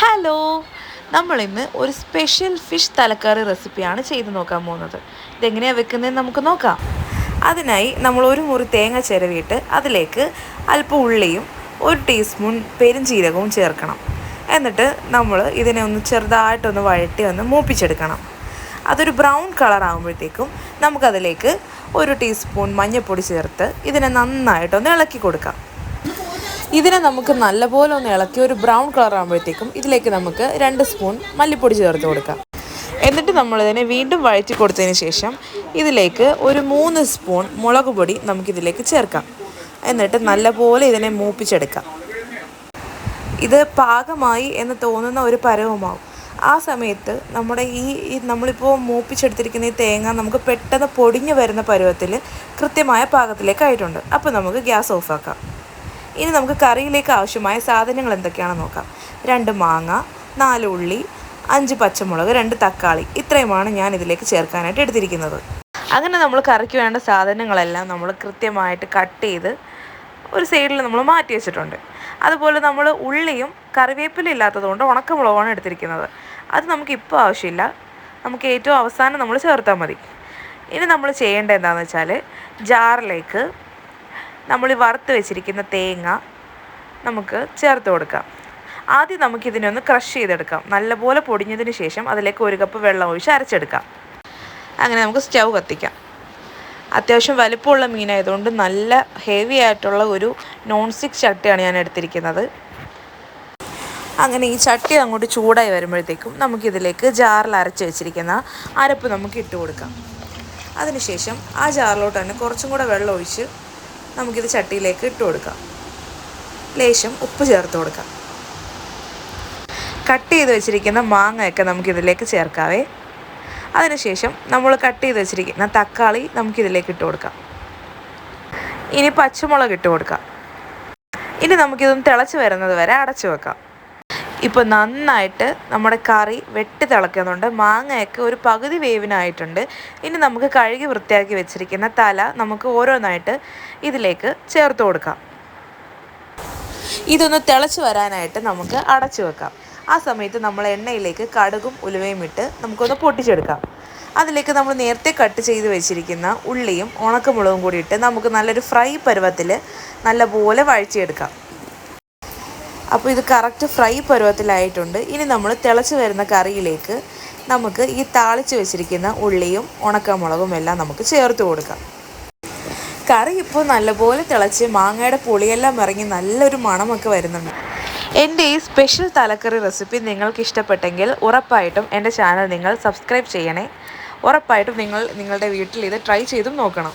Hello. നമ്മളിന്ന് ഒരു special fish തലക്കറി റെസിപ്പിയാണ് ചെയ്ത് നോക്കാൻ പോകുന്നത്. ഇതെങ്ങനെയാണ് വെക്കുന്നതെന്ന് നമുക്ക് നോക്കാം. അതിനായി നമ്മൾ ഒരു മുറി തേങ്ങ ചിരവിയിട്ട് അതിലേക്ക് അല്പം ഉള്ളിയും ഒരു ടീസ്പൂൺ പെരുംജീരകവും ചേർക്കണം. എന്നിട്ട് നമ്മൾ ഇതിനെ ഒന്ന് ചെറുതായിട്ടൊന്ന് വഴട്ടി ഒന്ന് മൂപ്പിച്ചെടുക്കണം. അതൊരു ബ്രൗൺ കളർ ആകുമ്പോഴത്തേക്കും നമുക്കതിലേക്ക് ഒരു ടീസ്പൂൺ മഞ്ഞൾപ്പൊടി ചേർത്ത് ഇതിനെ നന്നായിട്ടൊന്ന് ഇളക്കി കൊടുക്കാം. ഇതിനെ നമുക്ക് നല്ലപോലെ ഒന്ന് ഇളക്കി ഒരു ബ്രൗൺ കളർ ആകുമ്പോഴത്തേക്കും ഇതിലേക്ക് നമുക്ക് രണ്ട് സ്പൂൺ മല്ലിപ്പൊടി ചേർത്ത് കൊടുക്കാം. എന്നിട്ട് നമ്മളിതിനെ വീണ്ടും വഴറ്റി കൊടുത്തതിന് ശേഷം ഇതിലേക്ക് ഒരു മൂന്ന് സ്പൂൺ മുളക് പൊടി നമുക്കിതിലേക്ക് ചേർക്കാം. എന്നിട്ട് നല്ലപോലെ ഇതിനെ മൂപ്പിച്ചെടുക്കാം. ഇത് പാകമായി എന്ന് തോന്നുന്ന ഒരു പരവുമാവും. ആ സമയത്ത് നമ്മുടെ ഈ നമ്മളിപ്പോൾ മൂപ്പിച്ചെടുത്തിരിക്കുന്ന ഈ തേങ്ങ നമുക്ക് പെട്ടെന്ന് പൊടിഞ്ഞു വരുന്ന പരുവത്തിൽ കൃത്യമായ പാകത്തിലേക്കായിട്ടുണ്ട് അപ്പോൾ നമുക്ക് ഗ്യാസ് ഓഫാക്കാം ഇനി നമുക്ക് കറിയിലേക്ക് ആവശ്യമായ സാധനങ്ങൾ എന്തൊക്കെയാണെന്ന് നോക്കാം. രണ്ട് മാങ്ങ നാല് ഉള്ളി അഞ്ച് പച്ചമുളക് രണ്ട് തക്കാളി. ഇത്രയുമാണ് ഞാൻ ഇതിലേക്ക് ചേർക്കാനായിട്ട് എടുത്തിരിക്കുന്നത്. അങ്ങനെ നമ്മൾ കറിക്ക് വേണ്ട സാധനങ്ങളെല്ലാം നമ്മൾ കൃത്യമായിട്ട് കട്ട് ചെയ്ത് ഒരു സൈഡിൽ നമ്മൾ മാറ്റി വെച്ചിട്ടുണ്ട്. അതുപോലെ നമ്മൾ ഉള്ളിയും കറിവേപ്പില ഇല്ലാത്തതുകൊണ്ട് ഉണക്കമുളകാണ് എടുത്തിരിക്കുന്നത്. അത് നമുക്ക് ഇപ്പോൾ ആവശ്യമില്ല. നമുക്ക് ഏറ്റവും അവസാനം നമ്മൾ ചേർത്താൽ മതി. ഇനി നമ്മൾ ചെയ്യേണ്ടത് എന്താണെന്ന് വെച്ചാൽ ജാറിലേക്ക് നമ്മൾ വറുത്ത് വെച്ചിരിക്കുന്ന തേങ്ങ നമുക്ക് ചേർത്ത് കൊടുക്കാം. ആദ്യം നമുക്കിതിനെ ഒന്ന് ക്രഷ് ചെയ്തെടുക്കാം. നല്ലപോലെ പൊടിഞ്ഞതിന് ശേഷം അതിലേക്ക് ഒരു കപ്പ് വെള്ളം ഒഴിച്ച് അരച്ചെടുക്കാം. അങ്ങനെ നമുക്ക് സ്റ്റൗ കത്തിക്കാം. അത്യാവശ്യം വലിപ്പമുള്ള മീനായതുകൊണ്ട് നല്ല ഹെവി ആയിട്ടുള്ള ഒരു നോൺ സ്റ്റിക്ക് ചട്ടിയാണ് ഞാൻ എടുത്തിരിക്കുന്നത്. അങ്ങനെ ഈ ചട്ടി അങ്ങോട്ട് ചൂടായി വരുമ്പോഴത്തേക്കും നമുക്കിതിലേക്ക് ജാറിൽ അരച്ച് വെച്ചിരിക്കുന്ന അരപ്പ് നമുക്ക് ഇട്ട് കൊടുക്കാം. അതിനുശേഷം ആ ജാറിലോട്ട് തന്നെ കുറച്ചും കൂടെ വെള്ളം ഒഴിച്ച് നമുക്കിത് ചട്ടിയിലേക്ക് ഇട്ട് കൊടുക്കാം. ലേശം ഉപ്പ് ചേർത്ത് കൊടുക്കാം. കട്ട് ചെയ്ത് വെച്ചിരിക്കുന്ന മാങ്ങയൊക്കെ നമുക്കിതിലേക്ക് ചേർക്കാവേ. അതിനുശേഷം നമ്മൾ കട്ട് ചെയ്ത് വെച്ചിരിക്കുന്ന തക്കാളി നമുക്കിതിലേക്ക് ഇട്ട് കൊടുക്കാം. ഇനി പച്ചമുളക് ഇട്ട് കൊടുക്കാം. ഇനി നമുക്കിതൊന്ന് തിളച്ച് വരുന്നത് വരെ അടച്ചു വെക്കാം. ഇപ്പോൾ നന്നായിട്ട് നമ്മുടെ കറി വെട്ടി തിളക്കുന്നുണ്ട്. മാങ്ങയൊക്കെ ഒരു പകുതി വേവിനായിട്ടുണ്ട്. ഇനി നമുക്ക് കഴുകി വൃത്തിയാക്കി വെച്ചിരിക്കുന്ന തല നമുക്ക് ഓരോന്നായിട്ട് ഇതിലേക്ക് ചേർത്ത് കൊടുക്കാം. ഇതൊന്ന് തിളച്ച് വരാനായിട്ട് നമുക്ക് അടച്ചു വെക്കാം. ആ സമയത്ത് നമ്മൾ എണ്ണയിലേക്ക് കടുകും ഉലുവയും ഇട്ട് നമുക്കൊന്ന് പൊട്ടിച്ചെടുക്കാം. അതിലേക്ക് നമ്മൾ നേരത്തെ കട്ട് ചെയ്ത് വെച്ചിരിക്കുന്ന ഉള്ളിയും ഉണക്കമുളകും കൂടി ഇട്ട് നമുക്ക് നല്ലൊരു ഫ്രൈ പരുവത്തിൽ നല്ലപോലെ വഴച്ചെടുക്കാം അപ്പോൾ ഇത് കറക്റ്റ് ഫ്രൈ പരുവത്തിലായിട്ടുണ്ട്. ഇനി നമ്മൾ തിളച്ച് വരുന്ന കറിയിലേക്ക് നമുക്ക് ഈ താളിച്ച് വെച്ചിരിക്കുന്ന ഉള്ളിയും ഉണക്കമുളകും എല്ലാം നമുക്ക് ചേർത്ത് കൊടുക്കാം. കറി ഇപ്പോൾ നല്ലപോലെ തിളച്ച് മാങ്ങയുടെ പുളിയെല്ലാം ഇറങ്ങി നല്ലൊരു മണമൊക്കെ വരുന്നുണ്ട്. എന്റെ ഈ സ്പെഷ്യൽ തലക്കറി റെസിപ്പി നിങ്ങൾക്ക് ഇഷ്ടപ്പെട്ടെങ്കിൽ ഉറപ്പായിട്ടും എന്റെ ചാനൽ നിങ്ങൾ സബ്സ്ക്രൈബ് ചെയ്യണേ. ഉറപ്പായിട്ടും നിങ്ങൾ നിങ്ങളുടെ വീട്ടിൽ ഇത് ട്രൈ ചെയ്തും നോക്കണം.